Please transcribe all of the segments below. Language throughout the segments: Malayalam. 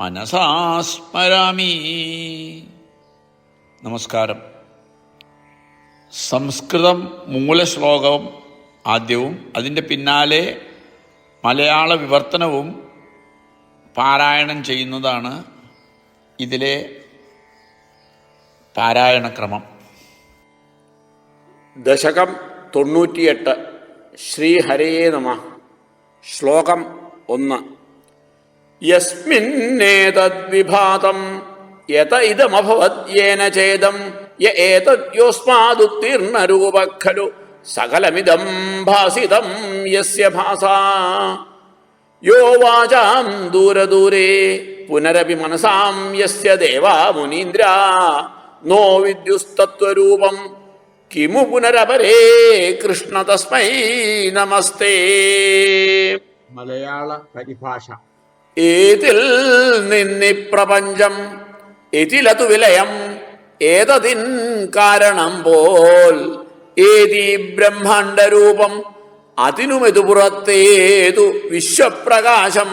മനസാ സ്മരാമി നമസ്കാരം. സംസ്കൃതം മൂലശ്ലോകവും ആദ്യവും അതിന്റെ പിന്നാലെ മലയാള വിവർത്തനവും പാരായണം ചെയ്യുന്നതാണ് ഇതിലെ പാരായണക്രമം ദശകം തൊണ്ണൂറ്റിയെട്ട്. ശ്രീഹരയേ നമ. ശ്ലോകം ഒന്ന്. യസ്മിന്നേതദ്വിഭാതം. യത ഇതമഭവത് യേന ചേതം. യ ഏതദ്യോസ്മാദുത്തീർണരൂപ ഖലു സകലമിതം ഭാസിതം യസ്യ ഭാസാ. യോ വാചാം ദൂരദൂരേ. പുനരപി മനസാം യസ്യ ദേവാ മുനീന്ദ്ര. നോ വിദ്യുസ്തത്വരൂപം. കിമു പുനരപരേ കൃഷ്ണ തസ്മൈ നമസ്തേ. മലയാള പരിഭാഷ. ഏതിൽ നിന്നി പ്രപഞ്ചം? എതിലതു വിലയം ഏതതിൻ കാരണം പോൽ? ഏതീ ബ്രഹ്മാണ്ടരൂപം അതിനുമെതു പുറത്തേതു വിശ്വപ്രകാശം?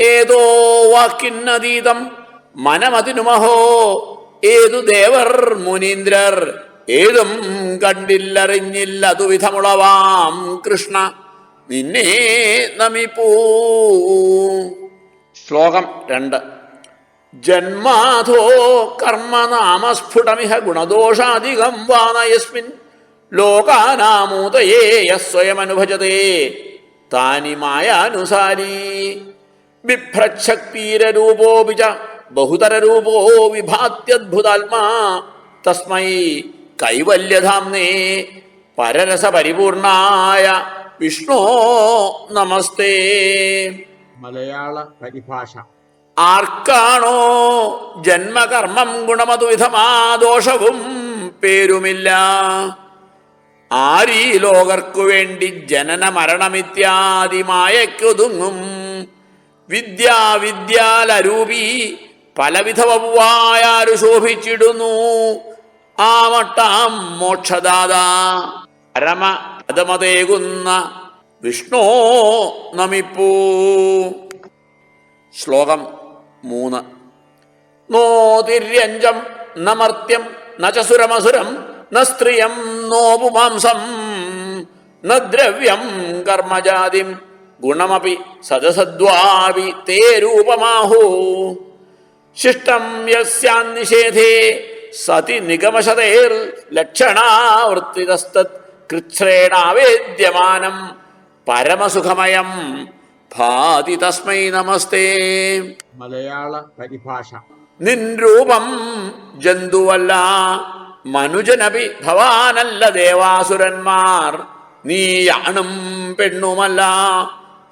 ഏതോ വാക്കിന്നതീതം? മനമതിനുമഹോ ഏതു ദേവർ മുനീന്ദ്രർ? ഏതും കണ്ടില്ലറിഞ്ഞില്ല അതുവിധമുളവാം കൃഷ്ണ. നിന്നെ നമിപ്പൂ. ശ്ലോകം രണ്ട്. ജന്മാധോ കർമ്മനാമസ്ഫുടമിഹ ഗുണദോഷാധികം വാനയസ്മിൻ ലോകാനാമൂതയേ യസ്വയമനുഭജതേ താനി മായാനുസാരീ. ബിഭ്രച്ഛക്തീരൂപോപി ച ബഹുതരൂപോ വിഭാത്യദ്ഭുതാത്മാ. തസ്മൈ കൈവല്യധാംനേ പരരസപരിപൂർണായ വിഷ്ണോ നമസ്തേ. മലയാള പരിഭാഷ. ആർക്കാണോ ജന്മകർമ്മം ഗുണമതുവിധമാ ദോഷവും പേരുമില്ല. ആരീ ലോകർക്കു വേണ്ടി ജനന മരണമിത്യാദിമായക്കൊതുങ്ങും വിദ്യാവിദ്യാലരൂപി പലവിധ ശോഭിച്ചിടുന്നു. ആ മട്ടാം മോക്ഷദാത. പരമ പദമതേകുന്ന വിഷ്ണോ നമിപ്പൂ. ശ്ലോകം മൂന്ന്. നോതിര്യഞ്ചം നമർത്യം നചസുരമസുരം ന സ്ത്രിയം നോപുമാംസം ന ദ്രവ്യം കർമ്മജാതിം. ഗുണമപി സദസദ്വാവി തേ രൂപമാഹു. ശിഷ്ടം യസ്യാന്നിഷേധേ സതി നിഗമശതേർ ലക്ഷണാവൃത്തിതസ്തത് കൃച്ഛ്രേണാവേദ്യമാനം പരമസുഖമയം. ഭാതി തസ്മൈ നമസ്തേ. മലയാള പരിഭാഷ. നിൻ രൂപം ജന്തുവല്ല മനുജനപി ഭവാനല്ല ദേവാസുരന്മാർ. നീയാണും പെണ്ണുമല്ല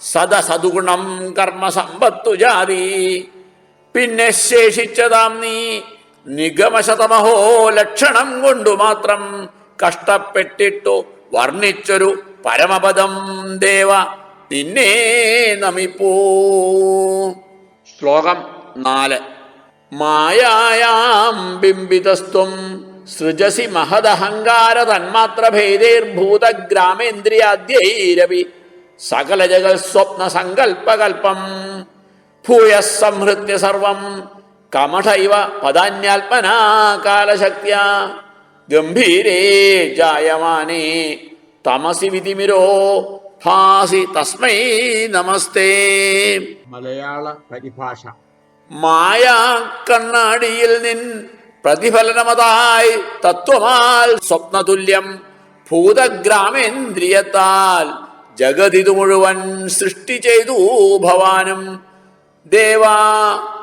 സദസതുഗുണം കർമ്മസമ്പത്തു ജാതി. പിന്നെ ശേഷിച്ചതാം നീ നിഗമശതമഹോ ലക്ഷണം കൊണ്ടു മാത്രം കഷ്ടപ്പെട്ടിട്ടു വർണിച്ചൊരു പരമപദം ദേവ നിന്നെ നമിപ്പൂ. ശ്ലോകം നാല്. മായായാം ബിംബിതസ്ത്വം സൃജസി മഹദഹങ്കാര തന്മാത്ര ഭേദേർഭൂതഗ്രാമേന്ദ്രിയാദ്യൈരവി സകല ജഗൽ സ്വപ്ന സങ്കൽപ്പകൽപ്പം ഭൂയ സംഹൃത്യ സർവം കമഠൈവ പദാന്യാത്മനാ കാലശക്തിയ. ഗംഭീരേ ജായമാനേ തമസി വിധിമിരോ ഭാസി തസ്മൈ നമസ്തേ. മലയാള പരിഭാഷ. മായാ കണ്ണാടിയിൽ നിൻ പ്രതിഫലനമതായി തത്വമാൽ സ്വപ്നതുല്യം ഭൂതഗ്രാമേന്ദ്രിയത്താൽ ജഗതിതു മുഴുവൻ സൃഷ്ടി ചെയ്തു ഭവാനും. ദേവാ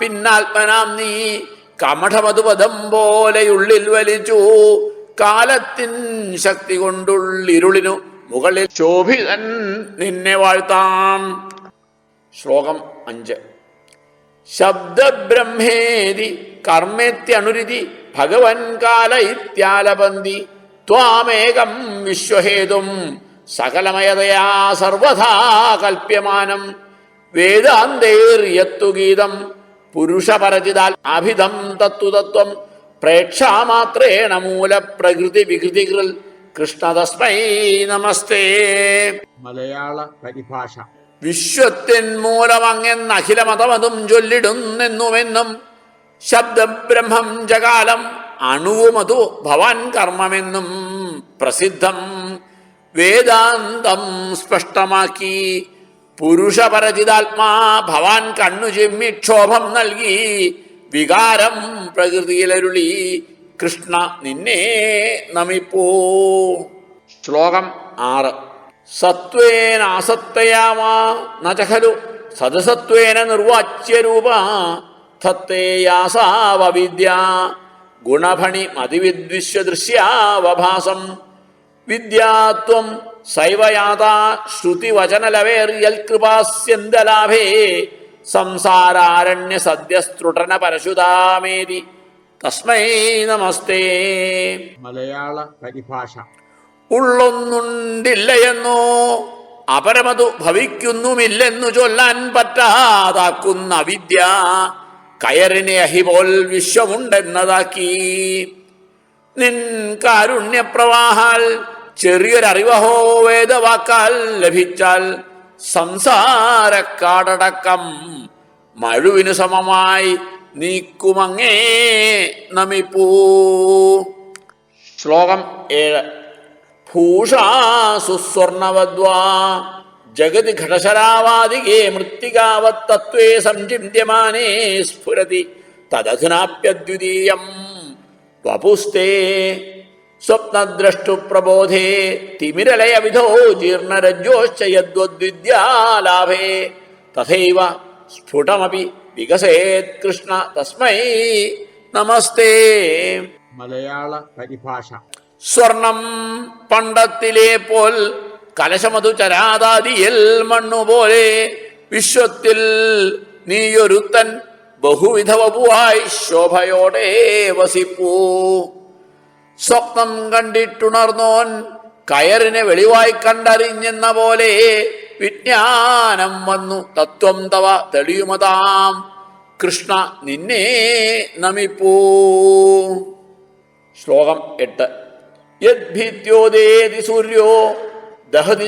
പിന്നാത്മനാം നീ കമഠമതുപദം പോലെയുള്ളിൽ വലിച്ചു കാലത്തിൻ ശക്തി കൊണ്ടുള്ളിരുളിനു മുകളിൽ ശോഭിതൻ നിന്നെ വാഴ്ത്താം. ശ്ലോകം അഞ്ച്. ശബ്ദബ്രഹ്മേതി കർമ്മേത്യനുരുതി ഭഗവൻ കാല ഇത്യാലപന്തി ത്വാമേകം വിശ്വഹേതും സകലമയതയാ സർവഥാ കൽപ്യമാനം. വേദാന്തേർയത്തു ഗീതം പുരുഷപരചിതാൽ അഭിതം തത്വതത്വം പ്രേക്ഷാമാത്രേണ മൂലപ്രകൃതി വികൃതികൾ കൃഷ്ണതസ്മൈ നമസ്തേ. മലയാള പരിഭാഷ. വിശ്വത്തിൻ മൂലമങ്ങെന്ന് അഖിലമതമതും ചൊല്ലിടുന്നെന്നുമെന്നും ശബ്ദബ്രഹ്മം ജകാലം അണുവുമതു ഭവാൻ കർമ്മമെന്നും പ്രസിദ്ധം വേദാന്തം സ്പഷ്ടമാക്കി. പുരുഷപരചിതാത്മാ ഭവാൻ കണ്ണു ചെമ്മിക്ഷോഭം നൽകി. വികാരം പ്രകൃതിയിലരുളി. കൃഷ്ണ നിന്നെ നമിപ്പോ. ശ്ലോകം ആറ്. സത്വേനാസത്തയാമാ നചഹലു സദസത്വേന നിർവാച്യരൂപ. തത്തേയാസാവവിദ്യ ഗുണഭണി മതിവിദ്വിശ്വദൃശ്യാവഭാസം വിദ്യാത്വം സൈവയാത ശ്രുതിവചനലവേർയൽകൃപാസ്യന്തലാഭേ സംസാരാരണ്യ സദ്യസ്ത്രുടന പരശുതാമേതി തസ്മൈ നമസ്തേ. മലയാള പരിഭാഷ. ഉള്ളൊന്നുണ്ടില്ലയെന്നോ അപരമതു ഭവിക്കുന്നുമില്ലെന്നു ചൊല്ലാൻ പറ്റാതാക്കുന്ന വിദ്യ കയറിനെ അഹിപോൽ വിശ്വമുണ്ടെന്നതാക്കി. നിൻ കാരുണ്യപ്രവാഹാൽ ചെറിയൊരറിവഹോ വേദവാക്കാൽ ലഭിച്ചാൽ സംസാരക്കാടടക്കം മഴുവിനു സമമായി നീക്കുമങ്ങേ നമിപ്പൂ. ശ്ലോകം ഏഴ്. ഭൂഷാസുസ്വർണവദ്വാ ജഗതി ഘടശരാവാദികേ മൃത്തികാവത്തത്വേ സംചിന്യമാനേ സ്ഫുരതി. തദധുനാപ്യദ്വിതീയം. വപുസ്തേ സ്വപ്നദ്രഷ്ടുപ്രബോധേ തിമിരലയവിധോ ജീർണരജ്ജോശ്ച യദ്വദ്വിദ്യാലാഭേ തഥൈവ സ്ഫുടമപി വികസേത് കൃഷ്ണ തസ്മൈ. നമസ്തേ. മലയാള പരിഭാഷ. സ്വർണം പണ്ടത്തിലെ പോൽ കലശമതു ചരാതാദിയിൽ മണ്ണുപോലെ വിശ്വത്തിൽ നീയൊരുത്തൻ ബഹുവിധ വപുവായി ശോഭയോടെ വസിപ്പൂ. സ്വപ്നം കണ്ടിട്ടുണർന്നോൻ കയറിനെ വെളിവായി കണ്ടറിഞ്ഞെന്ന പോലെ വിജ്ഞാനം വന്നു. തത്വം തവ തെളിയുമതാം. കൃഷ്ണ നിന്നെ നമിപ്പൂ. ശ്ലോകം എട്ട്. യദ്ഭിത്യോദേതി സൂര്യോ ദഹതി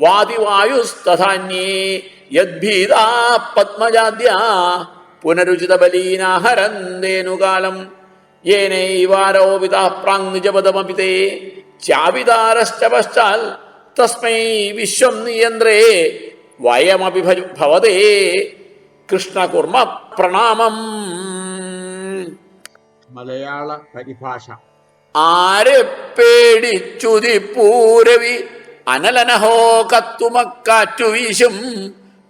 വാതിവായുസ്തധാന്യേ യദ്ഭീതാ പത്മജാദ്യ പുനരുചിത ബലീനാഹരന്തേനുകാലം യേനൈവാരോപിത പ്രാങ് നിജപദമപി തേ ചാവിതാരശ്ച പശ്ചാൽ തസ്മൈ വിശ്വം നിയന്ത്രേ വയമപി ഭവതേ കൃഷ്ണകുർമ്മ പ്രണാമം മലയാള പരിഭാഷ ആരെ പേടിച്ചുതിപ്പൂരവി അനലനഹോ കത്തുമക്കാറ്റു വീശും?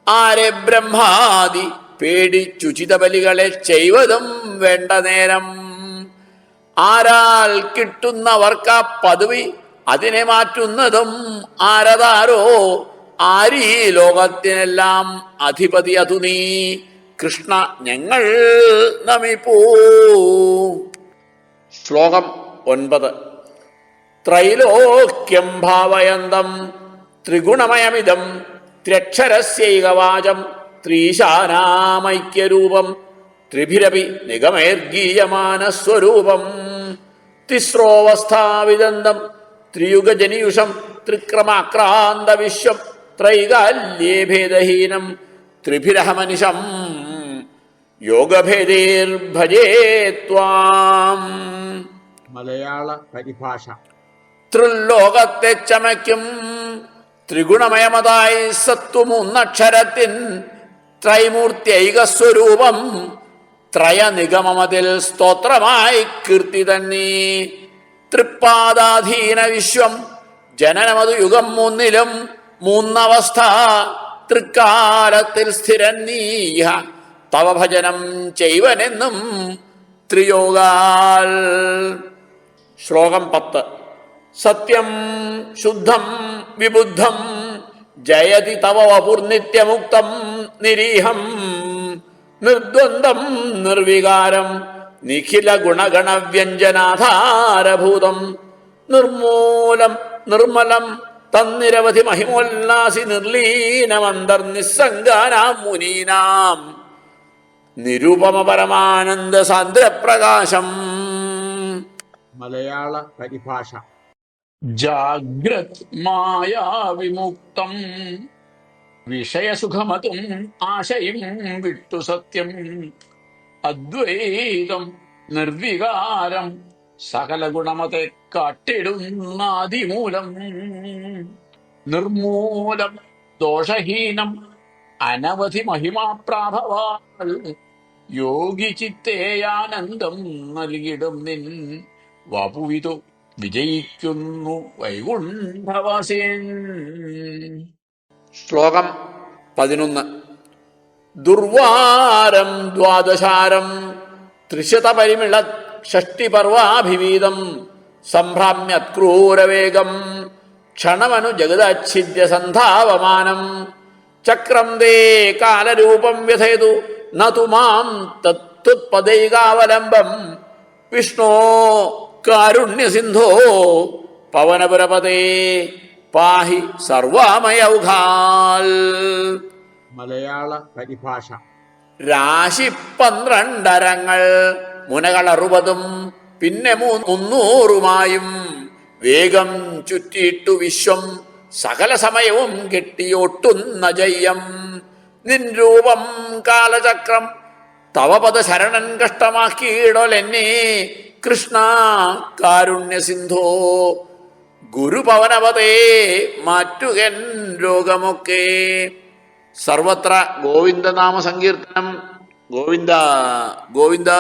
ആരെ ബ്രഹ്മാദി പേടിച്ചുചിത ബലികളെ ചെയ്വതും വേണ്ട നേരം? ആരാൽ ആ പദവി അതിനെ മാറ്റുന്നതും ആരതാരോ? ആരീ ലോകത്തിനെല്ലാം അധിപതി അതു നീ. കൃഷ്ണ ഞങ്ങൾ നമിപ്പൂ. ശ്ലോകം ഒൻപത്. ത്രൈലോക്യം ഭാവയന്തം ത്രിഗുണമയമിതം ത്രക്ഷരസ്യൈകവാചം ത്രീശാനാമൈക്യരൂപം. ത്രിഭിരപി നിഗമേർഗീയമാനസ്വരൂപം. തിസ്രോവസ്ഥാവിദന്തം ത്രിയുഗജനിയുഷം ത്രിക്രമാക്രാന്ത വിശ്വം ത്രൈകാല്യേ ഭേദഹീനം ത്രിഭിരഹമനിശം. യോഗഭേദേർഭജേത്വാം. മലയാള പരിഭാഷ ത്രിലോകത്തെ ചമയ്ക്കും ത്രിഗുണമയമതായി സത്വമൂന്നക്ഷരത്തിൻ ത്രൈമൂർത്തിഐകസ്വരൂപം ത്രയനിഗമമതിൽ സ്തോത്രമായി കീർത്തി തന്നീ. തൃപ്പാദാധീന വിശ്വം ജനനമതു യുഗം മൂന്നിലും മൂന്നവസ്ഥ തൃക്കാലത്തിൽ സ്ഥിരൻ നീഹ. തവ ഭജനം ചെയ്വനെന്നും ത്രിയോഗാൽ. ശ്ലോകം പത്ത്. സത്യം ശുദ്ധം വിബുദ്ധം ജയതി തവ വപുർനിത്യമുക്തം നിരീഹം നിർദ്വന്ദ്ം നിർവികാരം നിഖില ഗുണഗണ വ്യഞ്ജനാധാരഭൂതം നിർമൂലം നിർമ്മലം തന്നിരവധി മഹിമോല്ലാസി നിർലീനമന്തർ നിസ്സംഗാനാം മുനീനാം. നിരുപമ പരമാനന്ദ സാന്ദ്രപ്രകാശം. മലയാള പരിഭാഷ. ജാഗ്രത് മായാവിമുക്തം. വിഷയസുഖമതും ആശയും വിട്ടു സത്യം. അദ്വൈതം നിർവികാരം സകല ഗുണമതെ കാട്ടിടുന്നാദിമൂലം നിർമൂലം ദോഷഹീനം അനവധി മഹിമാപ്രാഭവാൽ യോഗി ചിത്തേയാനന്ദം നൽകിടും നിൻ വപുവിതു വിജയിക്കുന്നു വൈകുണ്ഠവാസേൻ. ശ്ലോകം പതിനൊന്ന്. ദുർവാരം ദ്വാദശാരം ത്രിശതപരിമിള ഷഷ്ടിപർവാഭിവീതം സംഭ്രാമ്യത്ക്രൂരവേഗം ക്ഷണമനു ജഗദച്ഛിദ്യ സന്ധാവമാനം ചക്രം തേ കാലരൂപം വ്യഥയതു നതു മാം തത്വത്പദൈകാവലംബം വിഷ്ണോ കാരുണ്യസിന്ധോ പവനപുരപതേ പാഹി സർവമയൗഘാൽ. മലയാള പരിഭാഷ. രാശി പന്ത്രണ്ടരങ്ങൾ മുനകൾ അറുപതും പിന്നെ മുന്നൂറുമായും. വേഗം ചുറ്റിയിട്ടു വിശ്വം സകല സമയവും കെട്ടിയൊട്ടുന്ന ജയ്യം നിൻ രൂപം കാലചക്രം തവപദ ശരണൻ കഷ്ടമാക്കിയിടൊലെന്നെ കൃഷ്ണ കാരുണ്യ സിന്ധോ ഗുരുപവനപതേ മാറ്റുകൻ രോഗമൊക്കെ. സർവത്ര ഗോവിന്ദനാമ സങ്കീർത്തനം ഗോവിന്ദ ഗോവിന്ദ.